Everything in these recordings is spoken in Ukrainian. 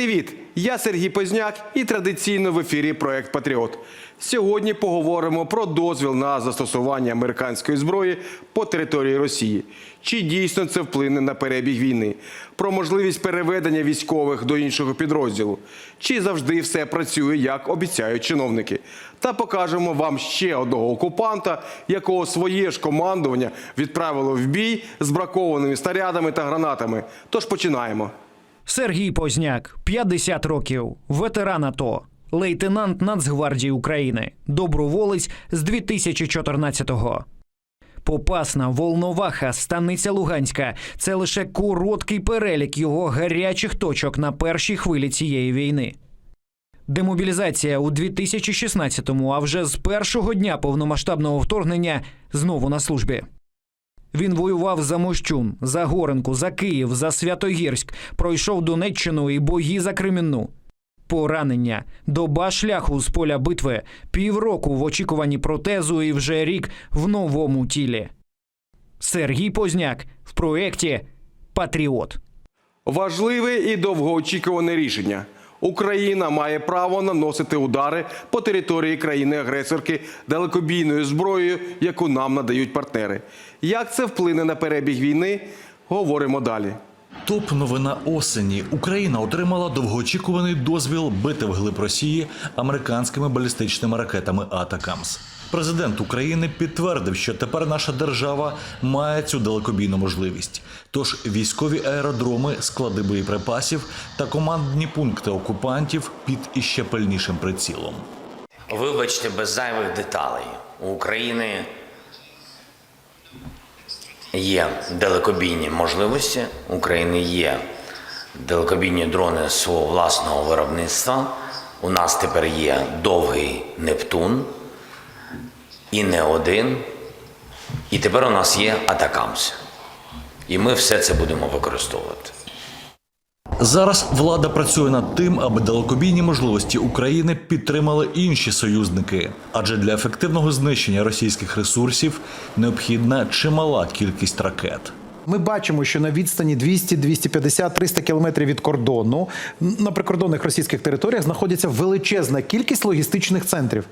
Привіт! Я Сергій Позняк і традиційно в ефірі проект Патріот. Сьогодні поговоримо про дозвіл на застосування американської зброї по території Росії. Чи дійсно це вплине на перебіг війни? Про можливість переведення військових до іншого підрозділу? Чи завжди все працює, як обіцяють чиновники? Та покажемо вам ще одного окупанта, якого своє ж командування відправило в бій з бракованими снарядами та гранатами. Тож починаємо. Сергій Позняк, 50 років, ветеран АТО, лейтенант Нацгвардії України, доброволець з 2014-го. Попасна, Волноваха, Станиця Луганська це лише короткий перелік його гарячих точок на першій хвилі цієї війни. Демобілізація у 2016-му, а вже з першого дня повномасштабного вторгнення знову на службі. Він воював за Мощун, за Горенку, за Київ, за Святогірськ, пройшов Донеччину і бої за Кремінну. Поранення, доба шляху з поля битви, півроку в очікуванні протезу і вже рік в новому тілі. Сергій Позняк в проєкті Патріот. Важливе і довгоочікуване рішення. Україна має право наносити удари по території країни-агресорки далекобійною зброєю, яку нам надають партнери. Як це вплине на перебіг війни? Говоримо далі. Топ новина осені. Україна отримала довгоочікуваний дозвіл бити вглиб Росії американськими балістичними ракетами Атакамс. Президент України підтвердив, що тепер наша держава має цю далекобійну можливість. Тож військові аеродроми, склади боєприпасів та командні пункти окупантів під іще пильнішим прицілом. Вибачте, без зайвих деталей. У України є далекобійні можливості, України є далекобійні дрони свого власного виробництва. У нас тепер є довгий Нептун і не один. І тепер у нас є Атакамс. І ми все це будемо використовувати. Зараз влада працює над тим, аби далекобійні можливості України підтримали інші союзники, адже для ефективного знищення російських ресурсів необхідна чимала кількість ракет. Ми бачимо, що на відстані 200, 250, 300 кілометрів від кордону на прикордонних російських територіях знаходиться величезна кількість логістичних центрів,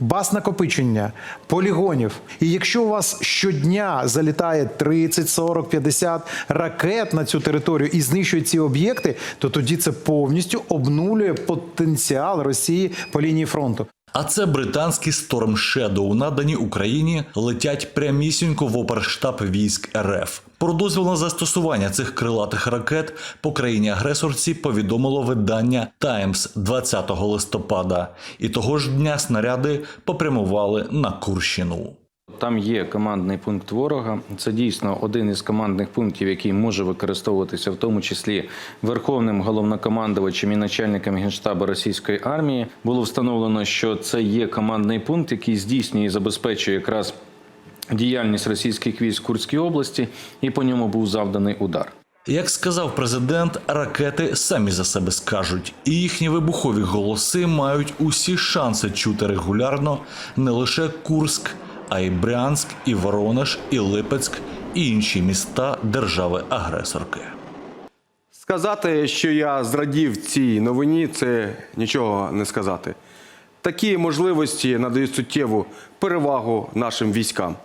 баз накопичення, полігонів. І якщо у вас щодня залітає 30, 40, 50 ракет на цю територію і знищують ці об'єкти, то тоді це повністю обнулює потенціал Росії по лінії фронту. А це британські Storm Shadow, надані Україні, летять прямісінько в оперштаб військ РФ. Про дозвіл на застосування цих крилатих ракет по країні-агресорці повідомило видання Times 20 листопада. І того ж дня снаряди попрямували на Курщину. Там є командний пункт ворога. Це дійсно один із командних пунктів, який може використовуватися, в тому числі верховним головнокомандувачем і начальником генштабу російської армії. Було встановлено, що це є командний пункт, який здійснює і забезпечує якраз діяльність російських військ в Курській області, і по ньому був завданий удар. Як сказав президент, ракети самі за себе скажуть, і їхні вибухові голоси мають усі шанси чути регулярно не лише Курськ, а й Брянськ, і Воронеж, і Липецьк, і інші міста держави-агресорки. Сказати, що я зрадів цій новині, це нічого не сказати. Такі можливості надають суттєву перевагу нашим військам.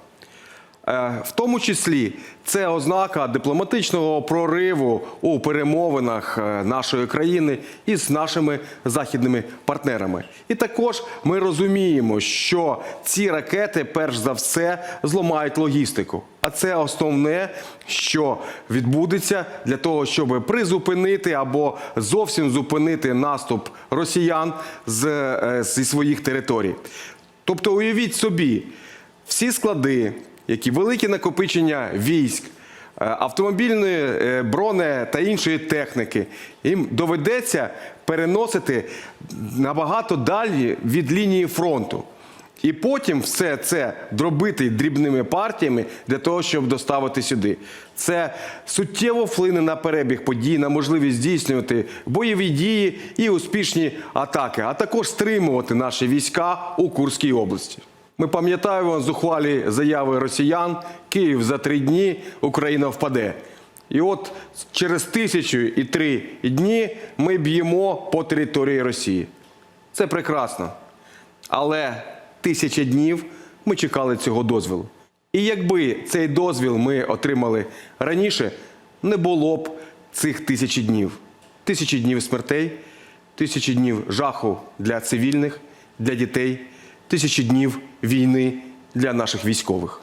Е, В тому числі це ознака дипломатичного прориву у перемовинах е, нашої країни із нашими західними партнерами. І також ми розуміємо, що ці ракети, перш за все, зламають логістику. А це основне, що відбудеться для того, щоб призупинити або зовсім зупинити наступ росіян з, е, зі своїх територій. Тобто, уявіть собі, всі склади, які великі накопичення військ, е, автомобільної е, броне та іншої техніки, їм доведеться переносити набагато далі від лінії фронту. І потім все це дробити дрібними партіями для того, щоб доставити сюди. Це суттєво вплине на перебіг подій, на можливість здійснювати бойові дії і успішні атаки, а також стримувати наші війська у Курській області. Ми пам'ятаємо зухвалі заяви росіян: Київ за три дні, Україна впаде. І от через тисячу і три дні ми б'ємо по території Росії. Це прекрасно. Але тисяча днів ми чекали цього дозволу. І якби цей дозвіл ми отримали раніше, не було б цих тисячі днів. Тисячі днів смертей, тисячі днів жаху для цивільних, для дітей, тисячі днів війни для наших військових.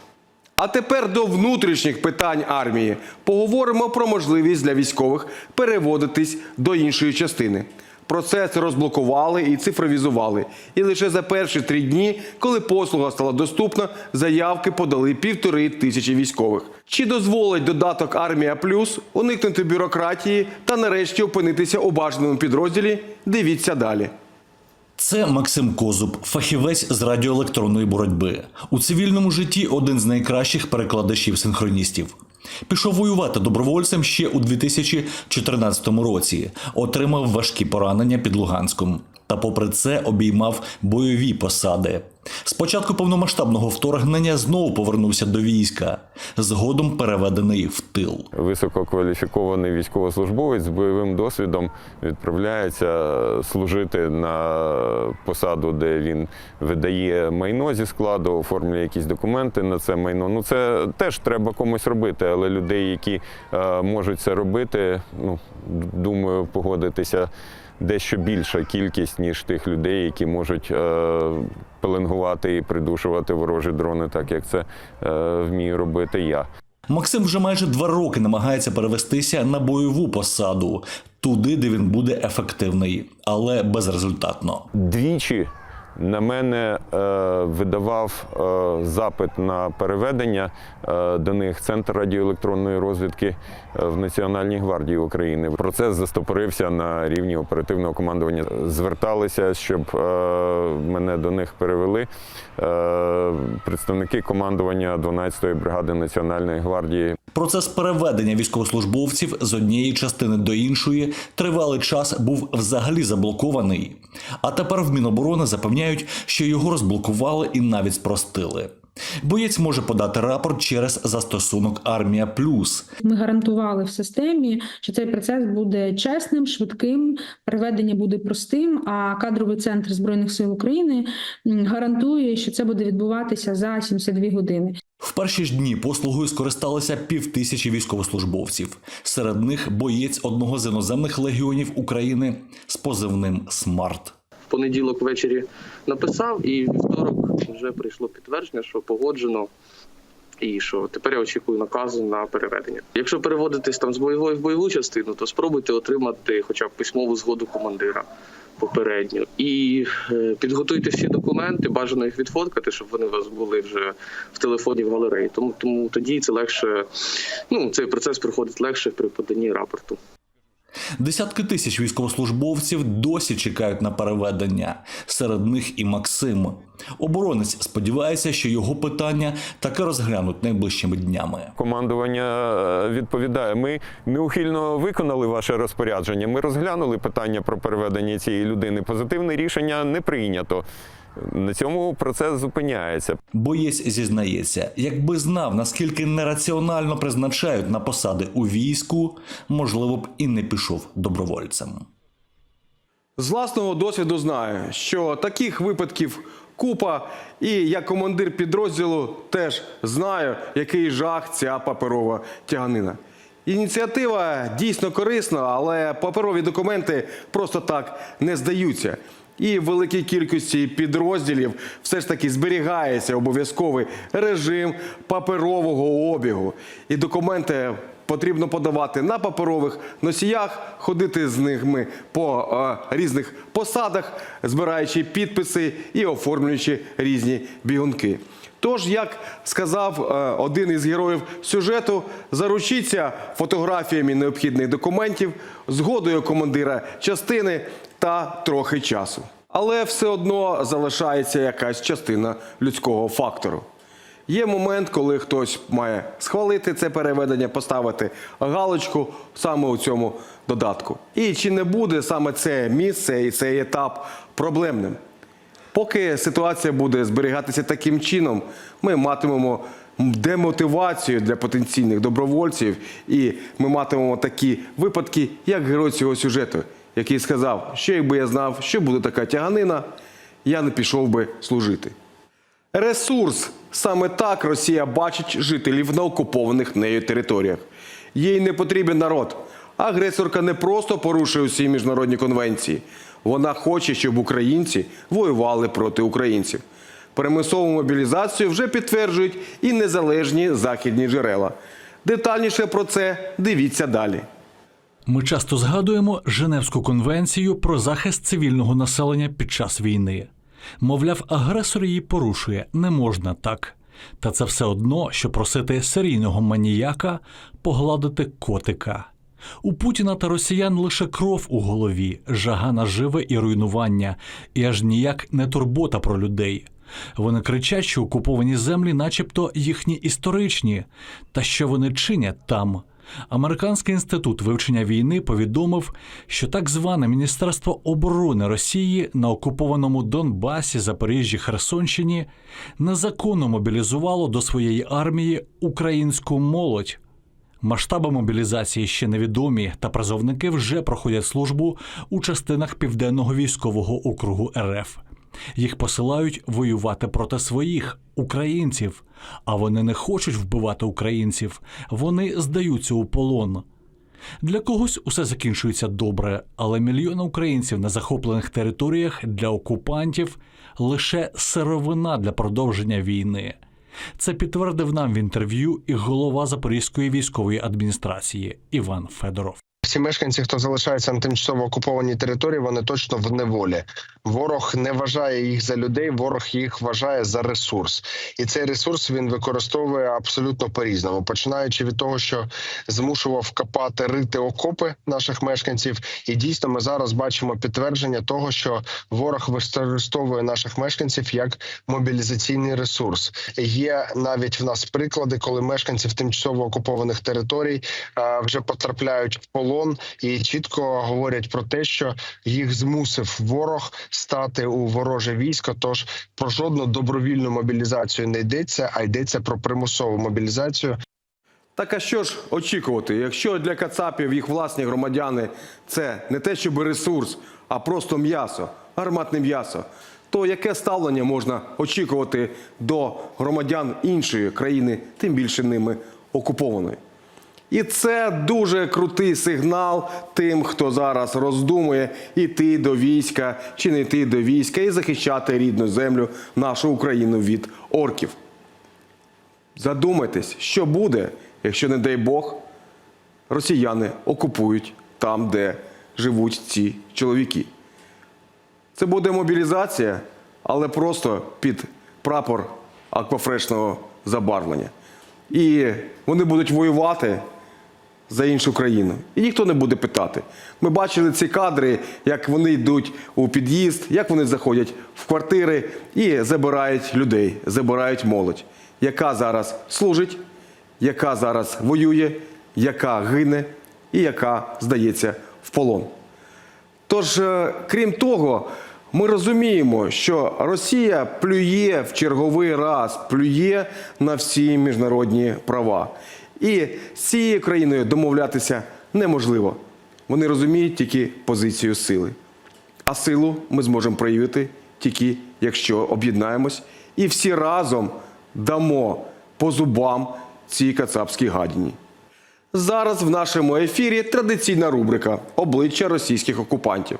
А тепер до внутрішніх питань армії. Поговоримо про можливість для військових переводитись до іншої частини. Процес розблокували і цифровізували. І лише за перші три дні, коли послуга стала доступна, заявки подали півтори тисячі військових. Чи дозволить додаток Армія Плюс уникнути бюрократії та нарешті опинитися у бажаному підрозділі? Дивіться далі. Це Максим Козуб, фахівець з радіоелектронної боротьби. У цивільному житті один з найкращих перекладачів синхроністів. Пішов воювати добровольцем ще у 2014 році. Отримав важкі поранення під Луганськом. Та попри це обіймав бойові посади. З початку повномасштабного вторгнення знову повернувся до війська, згодом переведений в тил. Висококваліфікований військовослужбовець з бойовим досвідом відправляється служити на посаду, де він видає майно зі складу, оформлює якісь документи на це майно. Ну це теж треба комусь робити, але людей, які е, можуть це робити, ну думаю, погодитися. Дещо більша кількість, ніж тих людей, які можуть е, пеленгувати і придушувати ворожі дрони, так як це е, вмію робити я. Максим вже майже два роки намагається перевестися на бойову посаду, туди, де він буде ефективний, але безрезультатно. Двічі на мене е, видавав е, запит на переведення е, до них Центр радіоелектронної розвідки в Національній гвардії України. Процес застопорився на рівні оперативного командування. Зверталися, щоб мене до них перевели представники командування 12-ї бригади Національної гвардії. Процес переведення військовослужбовців з однієї частини до іншої тривалий час був взагалі заблокований. А тепер в Міноборони запевняють, що його розблокували і навіть спростили. Боєць може подати рапорт через застосунок Армія Плюс. Ми гарантували в системі, що цей процес буде чесним, швидким, переведення буде простим. А кадровий центр збройних сил України гарантує, що це буде відбуватися за 72 години. В перші ж дні послугою скористалися півтисячі військовослужбовців. Серед них боєць одного з іноземних легіонів України з позивним Смарт. В понеділок ввечері написав, і вівторок вже прийшло підтвердження, що погоджено. І що тепер я очікую наказу на переведення. Якщо переводитись там з бойової в бойову частину, то спробуйте отримати хоча б письмову згоду командира попередньо. І е, підготуйте всі документи, бажано їх відфоткати, щоб вони у вас були вже в телефоні в галереї. Тому тому тоді це легше. Ну цей процес проходить легше при поданні рапорту. Десятки тисяч військовослужбовців досі чекають на переведення. Серед них і Максим. Оборонець сподівається, що його питання таки розглянуть найближчими днями. Командування е, відповідає: ми неухильно виконали ваше розпорядження. Ми розглянули питання про переведення цієї людини. Позитивне рішення не прийнято. На цьому процес зупиняється. Боєць зізнається, якби знав, наскільки нераціонально призначають на посади у війську, можливо б і не пішов добровольцем. З власного досвіду знаю, що таких випадків купа, і як командир підрозділу теж знаю, який жах ця паперова тяганина. Ініціатива дійсно корисна, але паперові документи просто так не здаються. І великій кількості підрозділів все ж таки зберігається обов'язковий режим паперового обігу. І документи потрібно подавати на паперових носіях, ходити з ними по е, різних посадах, збираючи підписи і оформлюючи різні бігунки. Тож, як сказав е, один із героїв сюжету, заручіться фотографіями необхідних документів, згодою командира частини та трохи часу. Але все одно залишається якась частина людського фактору. Є момент, коли хтось має схвалити це переведення, поставити галочку саме у цьому додатку. І чи не буде саме це місце і цей етап проблемним? Поки ситуація буде зберігатися таким чином, ми матимемо демотивацією для потенційних добровольців, і ми матимемо такі випадки, як герой цього сюжету, який сказав, що якби я знав, що буде така тяганина, я не пішов би служити. Ресурс саме так Росія бачить жителів на окупованих нею територіях. Їй не потрібен народ. Агресорка не просто порушує усі міжнародні конвенції. Вона хоче, щоб українці воювали проти українців. Примусову мобілізацію вже підтверджують і незалежні західні джерела. Детальніше про це дивіться далі. Ми часто згадуємо Женевську конвенцію про захист цивільного населення під час війни. Мовляв, агресор її порушує, не можна так. Та це все одно, що просити серійного маніяка погладити котика. У Путіна та росіян лише кров у голові, жага наживе і руйнування, і аж ніяк не турбота про людей. Вони кричать, що окуповані землі, начебто їхні історичні, та що вони чинять там. Американський інститут вивчення війни повідомив, що так зване Міністерство оборони Росії на окупованому Донбасі, Запоріжжі, Херсонщині незаконно мобілізувало до своєї армії українську молодь. Масштаби мобілізації ще невідомі, та призовники вже проходять службу у частинах південного військового округу РФ. Їх посилають воювати проти своїх українців, а вони не хочуть вбивати українців, вони здаються у полон. Для когось усе закінчується добре, але мільйони українців на захоплених територіях для окупантів лише сировина для продовження війни. Це підтвердив нам в інтерв'ю і голова Запорізької військової адміністрації Іван Федоров. Всі мешканці, хто залишається на тимчасово окупованій території, вони точно в неволі. Ворог не вважає їх за людей, ворог їх вважає за ресурс, і цей ресурс він використовує абсолютно по різному, починаючи від того, що змушував копати рити окопи наших мешканців. І дійсно, ми зараз бачимо підтвердження того, що ворог використовує наших мешканців як мобілізаційний ресурс. Є навіть в нас приклади, коли мешканців тимчасово окупованих територій вже потрапляють в полон і чітко говорять про те, що їх змусив ворог стати у вороже військо. Тож про жодну добровільну мобілізацію не йдеться, а йдеться про примусову мобілізацію. Так а що ж очікувати, якщо для кацапів їх власні громадяни це не те, щоб ресурс, а просто м'ясо, гарматне м'ясо, то яке ставлення можна очікувати до громадян іншої країни, тим більше ними окупованої? І це дуже крутий сигнал тим, хто зараз роздумує йти до війська чи не йти до війська і захищати рідну землю, нашу Україну від орків. Задумайтесь, що буде, якщо, не дай Бог, росіяни окупують там, де живуть ці чоловіки. Це буде мобілізація, але просто під прапор аквафрешного забарвлення. І вони будуть воювати за іншу країну. І ніхто не буде питати. Ми бачили ці кадри, як вони йдуть у під'їзд, як вони заходять в квартири і забирають людей, забирають молодь, яка зараз служить, яка зараз воює, яка гине і яка здається в полон. Тож, е, крім того, ми розуміємо, що Росія плює в черговий раз, плює на всі міжнародні права. І з цією країною домовлятися неможливо. Вони розуміють тільки позицію сили. А силу ми зможемо проявити тільки якщо об'єднаємось і всі разом дамо по зубам цій кацапській гадіні. Зараз в нашому ефірі традиційна рубрика Обличчя російських окупантів.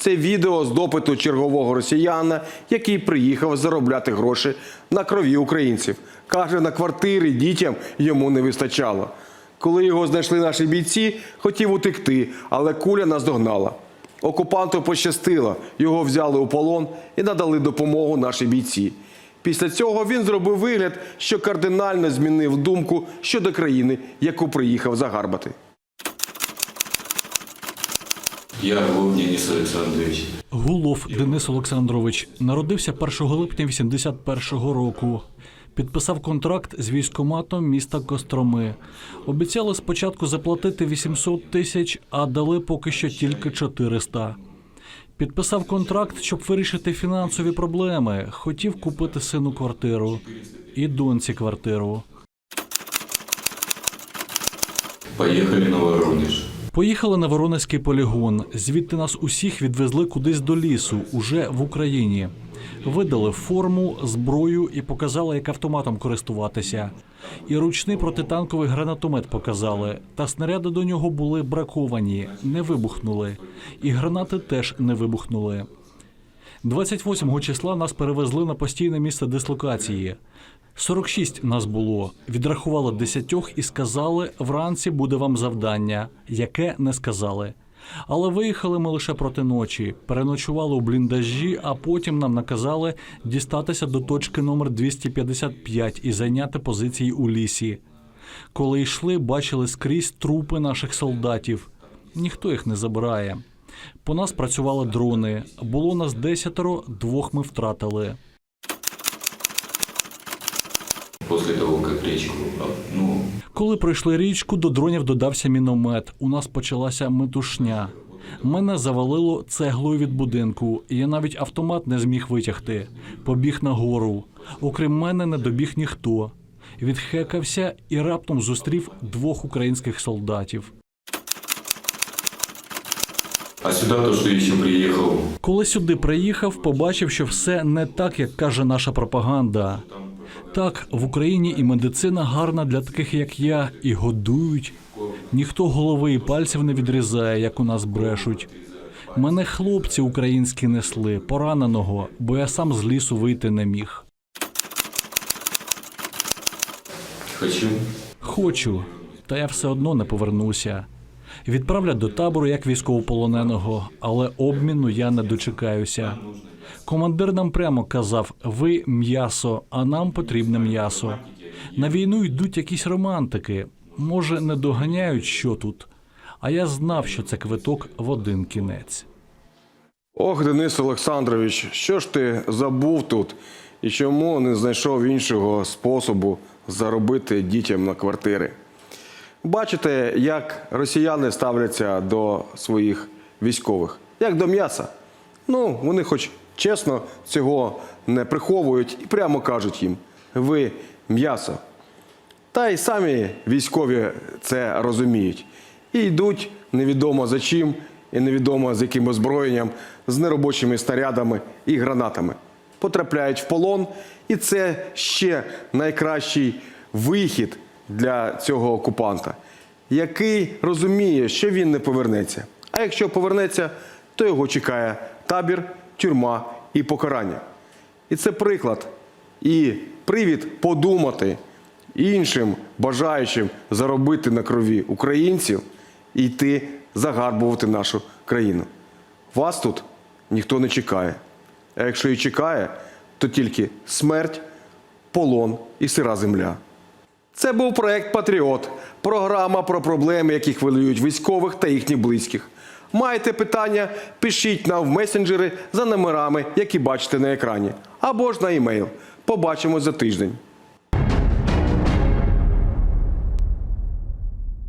Це відео з допиту чергового росіяна, який приїхав заробляти гроші на крові українців. Каже, на квартири дітям йому не вистачало. Коли його знайшли наші бійці, хотів утекти, але куля наздогнала. Окупанту пощастило, його взяли у полон і надали допомогу наші бійці. Після цього він зробив вигляд, що кардинально змінив думку щодо країни, яку приїхав загарбати. Я Гулов Денис Олександрович. Гулов Денис Олександрович народився 1 липня 81-го року. Підписав контракт з військоматом міста Костроми. Обіцяли спочатку заплатити 800 тисяч, а дали поки що тільки 400. Підписав контракт, щоб вирішити фінансові проблеми. Хотів купити сину квартиру. і доньці квартиру. Поехали на Воронеж. Поїхали на Воронезький полігон. Звідти нас усіх відвезли кудись до лісу, уже в Україні. Видали форму, зброю і показали, як автоматом користуватися. І ручний протитанковий гранатомет показали. Та снаряди до нього були браковані, не вибухнули. І гранати теж не вибухнули. 28 числа нас перевезли на постійне місце дислокації. 46 нас було. Відрахували десятьох і сказали, вранці буде вам завдання, яке не сказали. Але виїхали ми лише проти ночі, переночували у бліндажі, а потім нам наказали дістатися до точки номер 255 і зайняти позиції у лісі. Коли йшли, бачили скрізь трупи наших солдатів. Ніхто їх не забирає. По нас працювали дрони. Було нас десятеро, двох ми втратили. После того, как речку, а, ну, Коли пройшли річку, до дронів додався міномет. У нас почалася метушня. Мене завалило цеглою від будинку. Я навіть автомат не зміг витягти. Побіг на гору. Окрім мене, не добіг ніхто. Відхекався і раптом зустрів двох українських солдатів. а сюда то, что еще приехал, Коли сюди приїхав, побачив, що все не так, як каже наша пропаганда. Так, в Україні і медицина гарна для таких, як я, і годують. Ніхто голови і пальців не відрізає, як у нас брешуть. Мене хлопці українські несли, пораненого, бо я сам з лісу вийти не міг. хочу, Хочу, та я все одно не повернуся. Відправлять до табору як військовополоненого, але обміну я не дочекаюся. Командир нам прямо казав: ви м'ясо, а нам потрібне м'ясо. На війну йдуть якісь романтики. Може, не доганяють, що тут. А я знав, що це квиток в один кінець. Ох, Денис Олександрович, що ж ти забув тут і чому не знайшов іншого способу заробити дітям на квартири? Бачите, як росіяни ставляться до своїх військових, як до м'яса. Ну, вони хоч чесно цього не приховують і прямо кажуть їм: ви м'ясо. Та й самі військові це розуміють. І йдуть невідомо за чим, і невідомо з яким озброєнням, з неробочими снарядами і гранатами. Потрапляють в полон, і це ще найкращий вихід для цього окупанта, який розуміє, що він не повернеться. А якщо повернеться, то його чекає табір, тюрма і покарання. І це приклад і привід подумати іншим бажаючим заробити на крові українців і йти загарбувати нашу країну. Вас тут ніхто не чекає. А якщо і чекає, то тільки смерть, полон і сира земля. Це був проект Патріот, програма про проблеми, які хвилюють військових та їхніх близьких. Маєте питання? Пишіть нам в месенджери за номерами, які бачите на екрані, або ж на емейл. Побачимось за тиждень.